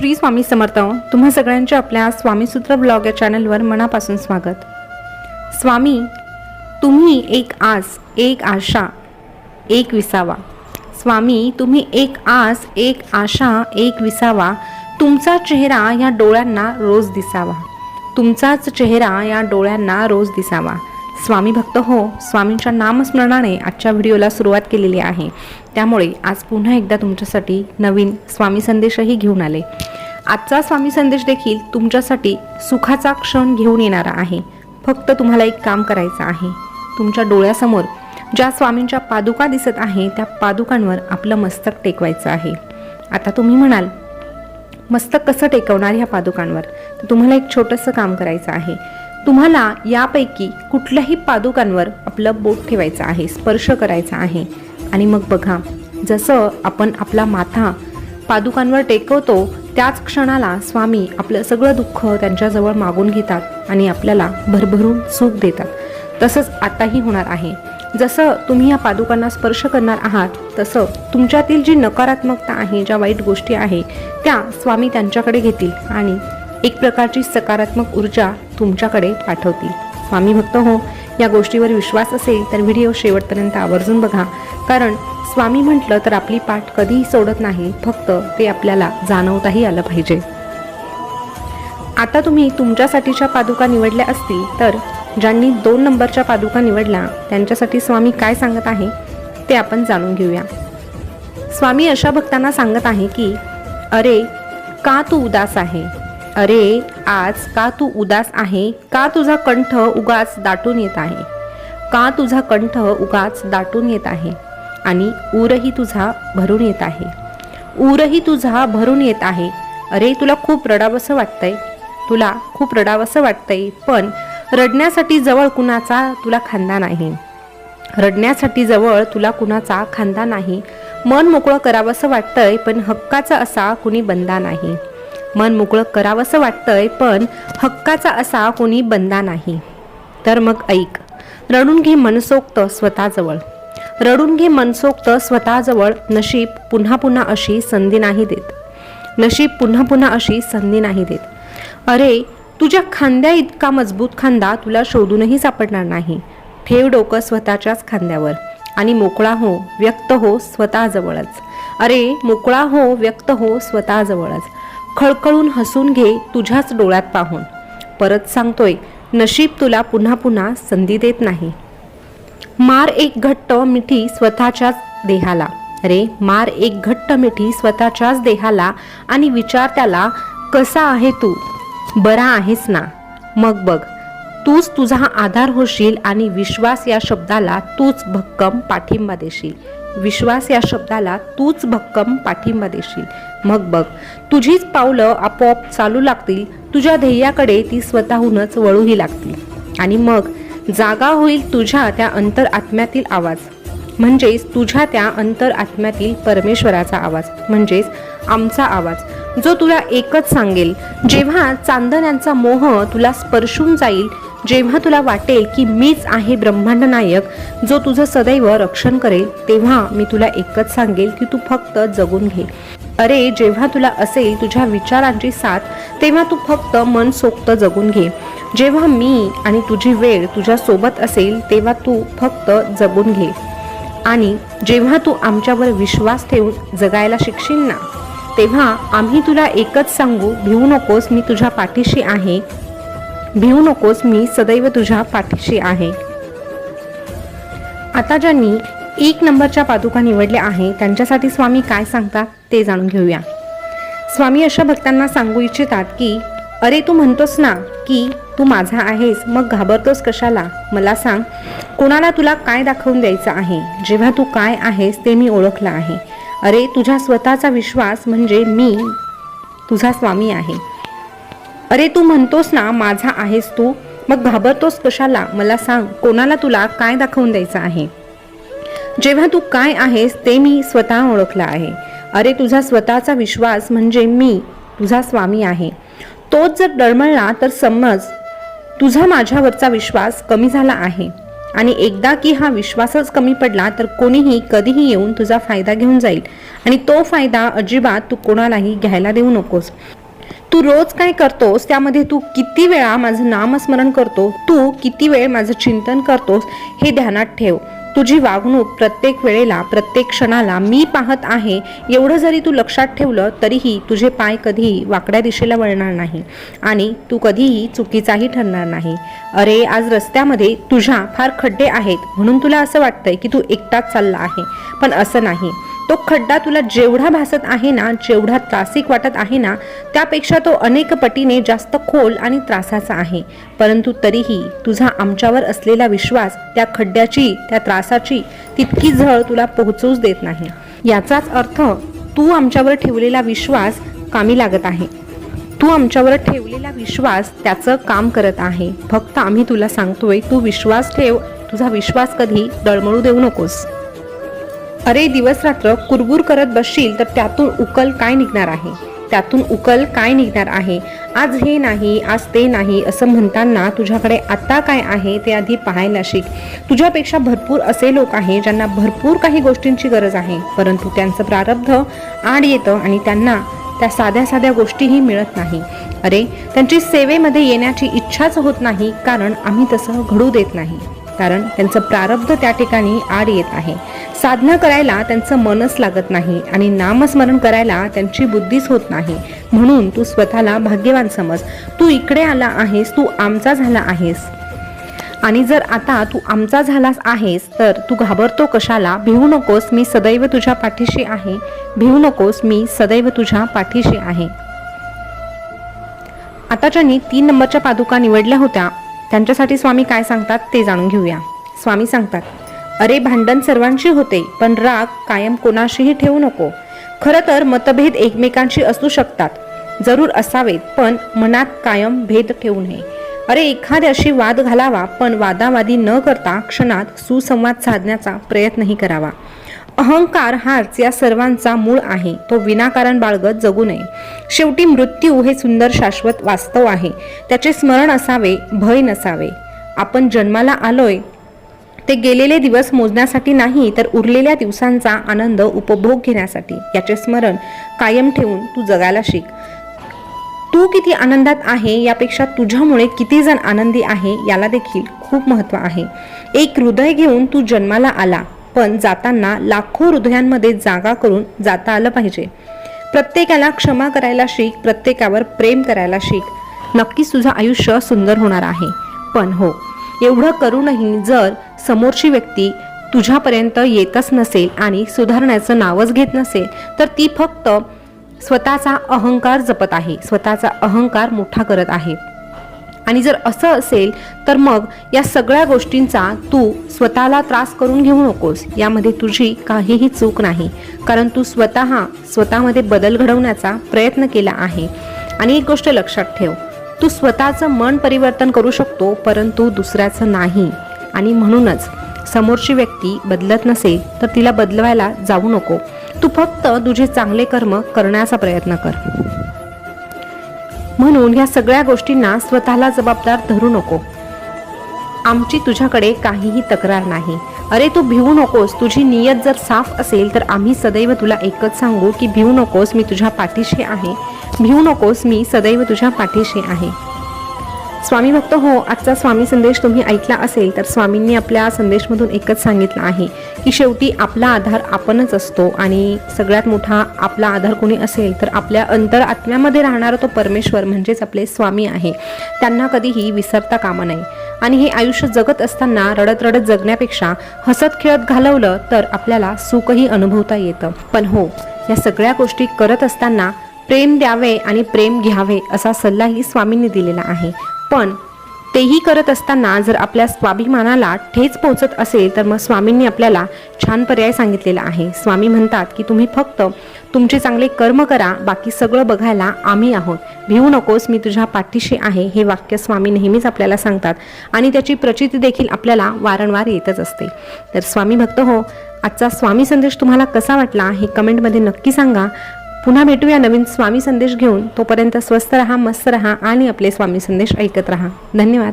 श्री स्वामी समर्थ. तुम्हा सगळ्यांचे आपल्या स्वामीसूत्र ब्लॉग या चॅनलवर मनापासून स्वागत. स्वामी तुम्ही एक आस एक आशा एक विसावा. स्वामी तुम्ही एक आस एक आशा एक विसावा. तुमचा चेहरा या डोळ्यांना रोज दिसावा. तुमचाच चेहरा या डोळ्यांना रोज दिसावा. स्वामी भक्त हो स्वामींच्या नामस्मरणाने आजच्या व्हिडिओला सुरुवात केलेली आहे. त्यामुळे आज पुन्हा एकदा तुमच्यासाठी नवीन स्वामी संदेशही घेऊन आले. आजचा स्वामी संदेश देखील तुमच्यासाठी सुखाचा क्षण घेऊन येणारा आहे. फक्त तुम्हाला एक काम करायचं आहे. तुमच्या डोळ्यासमोर ज्या स्वामींच्या पादुका दिसत आहे त्या पादुकांवर आपलं मस्तक टेकवायचं आहे. आता तुम्ही म्हणाल मस्तक कसं टेकवणार ह्या पादुकांवर? तर तुम्हाला एक छोटंसं काम करायचं आहे. तुम्हाला यापैकी कुठल्याही पादुकांवर आपलं बोट ठेवायचं आहे स्पर्श करायचा आहे. आणि मग बघा जसं आपण आपला माथा पादुकांवर टेकवतो त्याच क्षणाला स्वामी आपलं सगळं दुःख त्यांच्याजवळ मागून घेतात आणि आपल्याला भरभरून सुख देतात. तसंच आताही होणार आहे. जसं तुम्ही या पादुकांना स्पर्श करणार आहात तसं तुमच्यातील जी नकारात्मकता आहे ज्या वाईट गोष्टी आहे त्या स्वामी त्यांच्याकडे घेतील आणि एक प्रकारची सकारात्मक ऊर्जा तुमच्याकडे पाठवतील. स्वामी भक्त हो या गोष्टीवर विश्वास असेल तर व्हिडिओ शेवटपर्यंत आवर्जून बघा. कारण स्वामी म्हटलं तर आपली पाठ कधीही सोडत नाही फक्त ते आपल्याला जाणवताही आलं पाहिजे. आता तुम्ही तुमच्यासाठीच्या पादुका निवडल्या असतील तर ज्यांनी दोन नंबरच्या पादुका निवडल्या त्यांच्यासाठी स्वामी काय सांगत आहे ते आपण जाणून घेऊया. स्वामी अशा भक्तांना सांगत आहे की अरे का तू उदास आहे? अरे आज का तू उदास आहे? का तुझा कंठ उगाच दाटून येत आहे? का तुझा कंठ उगाच दाटून येत आहे? आणि ऊरही तुझा भरून येत आहे. ऊरही तुझा भरून येत आहे. अरे तुला खूप रडावंसं वाटतंय. तुला खूप रडावंसं वाटतंय पण रडण्यासाठी जवळ कुणाचा तुला खांदा नाही रडण्यासाठी जवळ तुला कुणाचा खांदा नाही? मन मोकळं करावंसं वाटतंय पण हक्काचा असा कुणी बंदा नाही. मन मोकळं करावंसं वाटतंय पण हक्काचा असा कोणी बंदा नाही. तर मग ऐक. रडून घे मनसोक्त स्वतःजवळ. रडून घे मनसोक्त स्वतःजवळ नशीब पुन्हा पुन्हा अशी संधी नाही देत. नशीब पुन्हा पुन्हा अशी संधी नाही देत. अरे तुझ्या खांद्या इतका मजबूत खांदा तुला शोधूनही सापडणार नाही. ठेव डोकं स्वतःच्याच खांद्यावर. आणि मोकळा हो व्यक्त हो स्वतःजवळच. अरे मोकळा हो व्यक्त हो स्वतःजवळच. खळखळून हसून घे तुझ्याच डोळ्यात पाहून. परत सांगतोय नशीब तुला पुन्हा पुन्हा संधी देत नाही. मार एक घट्ट मिठी स्वतःच्याच देहाला. अरे मार एक घट्ट मिठी स्वतःच्याच देहाला आणि विचार त्याला कसा आहे तू? बरा आहेस ना? मग बघ तूच तुझा आधार होशील आणि विश्वास या शब्दाला तूच भक्कम पाठिंबा देशील. विश्वास या शब्दाला तूच भक्कम पाठिंबा देशील. मग बघ तुझीच पावलं आपोआप चालू लागतील तुझ्या ध्येयाकडे ती स्वतःहूनच वळूही लागतील. आणि मग जागा होईल तुझ्या त्या अंतर आत्म्यातील आवाज. म्हणजेच तुझ्या त्या अंतर आत्म्यातील परमेश्वराचा आवाज. म्हणजेच आमचा आवाज. जो तुला एकच सांगेल जेव्हा चांदण्यांचा मोह तुला स्पर्शून जाईल जेव्हा तुला वाटेल की मीच आहे ब्रह्मांड नायक जो तुझं सदैव रक्षण करेल तेव्हा मी तुला एकच सांगेल की तू फक्त जगून घे. अरे जेव्हा तुला असेल तुझ्या विचारांची साथ तेव्हा तू फक्त मन सोक्त जगून घे. जेव्हा मी आणि तुझी वेळ तुझ्या सोबत असेल तेव्हा तू फक्त जगून घे. आणि जेव्हा तू आमच्यावर विश्वास ठेवून जगायला शिकशील ना तेव्हा आम्ही तुला एकच सांगू भिवू नकोस मी तुझ्या पाठीशी आहे. भिवू नकोस मी सदैव तुझ्या पाठीशी आहे. आता ज्यांनी एक नंबरच्या पादुका निवडल्या आहे त्यांच्यासाठी स्वामी काय सांगतात ते जाणून घेऊया. स्वामी अशा भक्तांना सांगू इच्छितात की अरे तू म्हणतोस ना की तू माझा आहेस मग घाबरतोस कशाला? मला सांग कोणाला तुला काय दाखवून द्यायचं आहे? जेव्हा तू काय आहेस ते मी ओळखलं आहे. अरे तुझ्या स्वतःचा विश्वास म्हणजे मी तुझा स्वामी आहे. अरे तू म्हणतोस ना माझा आहेस तू. मग घाबरतोस कशाला? मला सांग कोणाला तुला काय दाखवून द्यायचं आहे? जेव्हा तू काय आहेस ते मी स्वतः ओळखलं आहे. अरे तुझा स्वतःचा विश्वास म्हणजे मी तुझा स्वामी आहे. तोच जर डळमळला तर समज तुझा माझ्यावरचा विश्वास कमी झाला आहे. आणि एकदा की हा विश्वासच कमी पडला तर कोणीही कधीही येऊन तुझा फायदा घेऊन जाईल. आणि तो फायदा अजिबात तू कोणालाही घ्यायला देऊ नकोस. तू रोज काय करतोस? त्यामध्ये तू किती वेळा माझं नामस्मरण करतो तू किती वेळ माझं चिंतन करतोस? हे ध्यानात ठेव. तुझी वागणूक प्रत्येक वेळेला प्रत्येक क्षणाला मी पाहत आहे. एवढं जरी तू लक्षात ठेवलं तरीही तुझे पाय कधीही वाकड्या दिशेला वळणार नाही. आणि तू कधीही चुकीचाही ठरणार नाही. अरे आज रस्त्यामध्ये तुझ्या फार खड्डे आहेत. म्हणून तुला असं वाटतंय की तू एकटाच चालला आहे. पण असं नाही. तो खड्डा तुला जेवढा भासत आहे ना जेवढा त्रासिक वाटत आहे ना त्यापेक्षा तो अनेक पटीने जास्त खोल आणि त्रासाचा आहे. परंतु तरीही तुझा आमच्यावर असलेला विश्वास त्या खड्ड्याची त्या त्रासाची तितकी झळ तुला पोहोचूच देत नाही. याचाच अर्थ तू आमच्यावर ठेवलेला विश्वास कामी लागत आहे. तू आमच्यावर ठेवलेला विश्वास त्याचं काम करत आहे. फक्त आम्ही तुला सांगतोय तू विश्वास ठेव. तुझा विश्वास कधी डळमळू देऊ नकोस. अरे दिवस रात्र कुरबुर करत बसशील तर त्यातून उकल काय निघणार आहे? त्यातून उकल काय निघणार आहे? आज हे नाही आज ते नाही असं म्हणताना तुझ्याकडे आत्ता काय आहे ते आधी पाहायला शिक. तुझ्यापेक्षा भरपूर असे लोक आहे ज्यांना भरपूर काही गोष्टींची गरज आहे परंतु त्यांचं प्रारब्ध आड येतं आणि त्यांना त्या साध्या साध्या गोष्टीही मिळत नाही. अरे त्यांची सेवेमध्ये येण्याची इच्छाच होत नाही कारण आम्ही तसं घडू देत नाही. कारण त्यांचं प्रारब्ध त्या ठिकाणी आड येत आहे. साधना करायला त्यांचं मनच लागत नाही आणि नामस्मरण करायला त्यांची बुद्धीच होत नाही. म्हणून तू स्वतःला भाग्यवान समज. तू इकडे आला आहेस तू आमचा झाला आहेस. आणि जर आता तू आमचा झालास आहेस तर तू घाबरतो कशाला? भिवू नकोस मी सदैव तुझ्या पाठीशी आहे. भिवू नकोस मी सदैव तुझ्या पाठीशी आहे. आता ज्यांनी तीन नंबरच्या पादुका निवडल्या होत्या. त्यांच्यासाठी स्वामी काय सांगतात ते जाणून घेऊया. स्वामी सांगतात अरे भांडण सर्वांशी होते पण राग कायम कोणाशीही ठेवू नको. खरं तर मतभेद एकमेकांशी असू शकतात. जरूर असावेत पण मनात कायम भेद ठेवू नये. अरे एखाद्याशी वाद घालावा पण वादावादी न करता क्षणात सुसंवाद साधण्याचा प्रयत्नही करावा. अहंकार हाच या सर्वांचा मूळ आहे. तो विनाकारण बाळगत जगू नये. शेवटी मृत्यू हे सुंदर शाश्वत वास्तव आहे. त्याचे स्मरण असावे भय नसावे. आपण जन्माला आलोय ते गेलेले दिवस मोजण्यासाठी नाही तर उरलेल्या दिवसांचा आनंद उपभोग घेण्यासाठी. याचे स्मरण कायम ठेवून तू जगायला शिक. तू किती आनंदात आहे यापेक्षा तुझ्यामुळे किती जण आनंदी आहे याला देखील खूप महत्त्व आहे. एक हृदय घेऊन तू जन्माला आला. पण जाताना लाखो हृदयांमध्ये जागा करून जाता आलं पाहिजे. प्रत्येकाला क्षमा करायला शिक प्रत्येकावर प्रेम करायला शिक. नक्कीच तुझं आयुष्य सुंदर होणार आहे. पण हो एवढं करूनही जर समोरची व्यक्ती तुझ्यापर्यंत येतच नसेल आणि सुधारण्याचं नावच घेत नसेल तर ती फक्त स्वतःचा अहंकार जपत आहे. स्वतःचा अहंकार मोठा करत आहे. आणि जर असं असेल तर मग या सगळ्या गोष्टींचा तू स्वतःला त्रास करून घेऊ नकोस. यामध्ये तुझी काहीही चूक नाही. कारण तू स्वतः स्वतःमध्ये बदल घडवण्याचा प्रयत्न केला आहे. आणि एक गोष्ट लक्षात ठेव. तू स्वतःचं मन परिवर्तन करू शकतो परंतु दुसऱ्याचं नाही. आणि म्हणूनच समोरची व्यक्ती बदलत नसेल तर तिला बदलवायला जाऊ नको. तू फक्त तुझे चांगले कर्म करण्याचा प्रयत्न कर. म्हणून ह्या सगळ्या गोष्टींना स्वतःला जबाबदार धरू नको. आमची तुझ्याकडे काहीही तक्रार नाही. अरे तू भिवू नकोस. तुझी नियत जर साफ असेल तर आम्ही सदैव तुला एकच सांगू की भिवू नकोस मी तुझ्या पाठीशी आहे. भिवू नकोस मी सदैव तुझ्या पाठीशी आहे. स्वामी भक्त हो आजचा स्वामी संदेश तुम्ही ऐकला असेल तर स्वामींनी आपल्या संदेशमधून एकच सांगितलं आहे की शेवटी आपला आधार आपणच असतो आणि सगळ्यात मोठा आपला आधार कोणी असेल तर आपल्या अंतर आत्म्यामध्ये राहणारा तो परमेश्वर म्हणजेच आपले स्वामी आहे. त्यांना कधीही विसरता कामा नये. आणि हे आयुष्य जगत असताना रडत रडत जगण्यापेक्षा हसत खेळत घालवलं तर आपल्याला सुखही अनुभवता येतं. पण हो या सगळ्या गोष्टी करत असताना प्रेम द्यावे आणि प्रेम घ्यावे असा सल्लाही स्वामींनी दिलेला आहे. पण तेही करत असताना जर आपल्या स्वाभिमानाला ठेच पोहोचत असेल तर मग स्वामींनी आपल्याला छान पर्याय सांगितलेला आहे. स्वामी म्हणतात की तुम्ही फक्त तुमचे चांगले कर्म करा बाकी सगळं बघायला आम्ही आहोत. भिवू नकोस मी तुझ्या पाठीशी आहे हे वाक्य स्वामी नेहमीच आपल्याला सांगतात आणि त्याची प्रचिती देखील आपल्याला वारंवार येतच असते. तर स्वामी भक्त हो आजचा स्वामी संदेश तुम्हाला कसा वाटला हे कमेंटमध्ये नक्की सांगा. पुन्हा भेटूया नवीन स्वामी संदेश घेऊन. तोपर्यंत स्वस्त रहा मस्त रहा आणि आपले स्वामी संदेश ऐकत रहा. धन्यवाद.